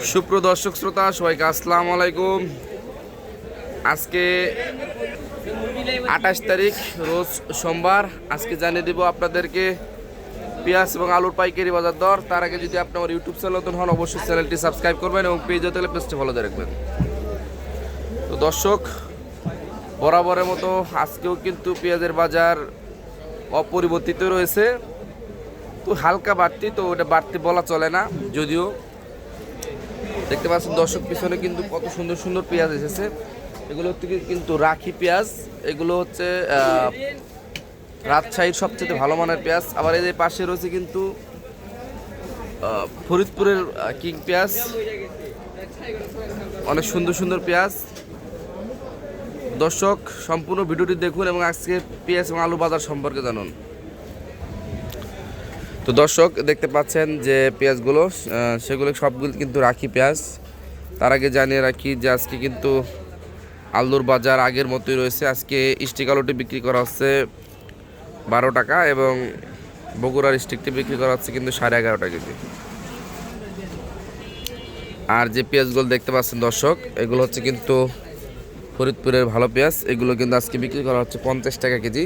সুপ্রদর্শক শ্রোতা, সবাইকে আসসালাম আলাইকুম। আজকে আঠাশ তারিখ, রোজ সোমবার। আজকে জানিয়ে দেব আপনাদেরকে পেঁয়াজ এবং আলুর পাইকারি বাজার দর। তার আগে যদি আপনি আমার ইউটিউব চ্যানেল নতুন হন, অবশ্যই চ্যানেলটি সাবস্ক্রাইব করবেন এবং পেজ হতে পেজটি ফলো দিয়ে রাখবেন। তো দর্শক, বরাবরের মতো আজকেও কিন্তু পেঁয়াজের বাজার অপরিবর্তিত রয়েছে। তো হালকা বাড়তি, তো ওটা বাড়তি বলা চলে না, যদিও দেখতে পাচ্ছেন দর্শক, পিছনে কিন্তু কত সুন্দর সুন্দর পেঁয়াজ এসেছে। এগুলো হচ্ছে কি- কিন্তু রাখি পেঁয়াজ, এগুলো হচ্ছে রাজশাহীর সবচেয়ে ভালো মানের পেঁয়াজ। আবার যে পাশে রয়েছে কিন্তু ফরিদপুরের কিং পেঁয়াজ। অনেক সুন্দর সুন্দর পেঁয়াজ। দর্শক, সম্পূর্ণ ভিডিওটি দেখুন এবং আজকে পেঁয়াজ এবং আলু বাজার সম্পর্কে জানুন। তো দর্শক, দেখতে পাচ্ছেন যে পেঁয়াজগুলো সেগুলো সবগুলো কিন্তু রাখি পেঁয়াজ। তার আগে জানিয়ে রাখি যে আজকে কিন্তু আলুর বাজার আগের মতোই রয়েছে। আজকে স্টিক আলুটি বিক্রি করা হচ্ছে বারো টাকা এবং বগুড়ার স্টিকটি বিক্রি করা হচ্ছে কিন্তু সাড়ে এগারো টাকা কেজি। আর যে পেঁয়াজগুলো দেখতে পাচ্ছেন দর্শক, এগুলো হচ্ছে কিন্তু ফরিদপুরের ভালো পেঁয়াজ। এগুলো কিন্তু আজকে বিক্রি করা হচ্ছে পঞ্চাশ টাকা কেজি।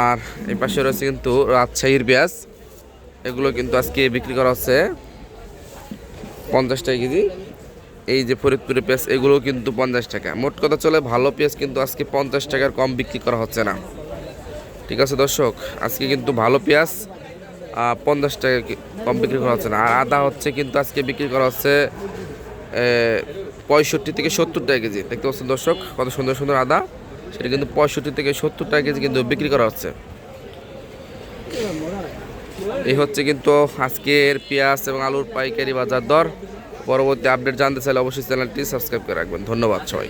আর এই পাশে রয়েছে কিন্তু রাজশাহীর পেঁয়াজ। এগুলো কিন্তু আজকে বিক্রি করা হচ্ছে পঞ্চাশ টাকা কেজি। এই যে ফরিদপুরের পেঁয়াজ, এগুলো কিন্তু পঞ্চাশ টাকা। মোট কথা চলে ভালো পেঁয়াজ কিন্তু আজকে পঞ্চাশ টাকার কম বিক্রি করা হচ্ছে না। ঠিক আছে দর্শক, আজকে কিন্তু ভালো পেঁয়াজ পঞ্চাশ টাকা কম বিক্রি করা হচ্ছে না। আর আদা হচ্ছে কিন্তু আজকে বিক্রি করা হচ্ছে পঁয়ষট্টি থেকে সত্তর টাকা কেজি। দেখতে পাচ্ছেন দর্শক, কত সুন্দর সুন্দর আদা। সেটা কিন্তু পঁয়ষট্টি থেকে সত্তর টাকা কেজি কিন্তু বিক্রি করা হচ্ছে। এই হচ্ছে কিন্তু আজকের পেঁয়াজ এবং আলুর পাইকারি বাজার দর। পরবর্তী আপডেট জানতে চাইলে অবশ্যই চ্যানেলটি সাবস্ক্রাইব করে রাখবেন। ধন্যবাদ সবাই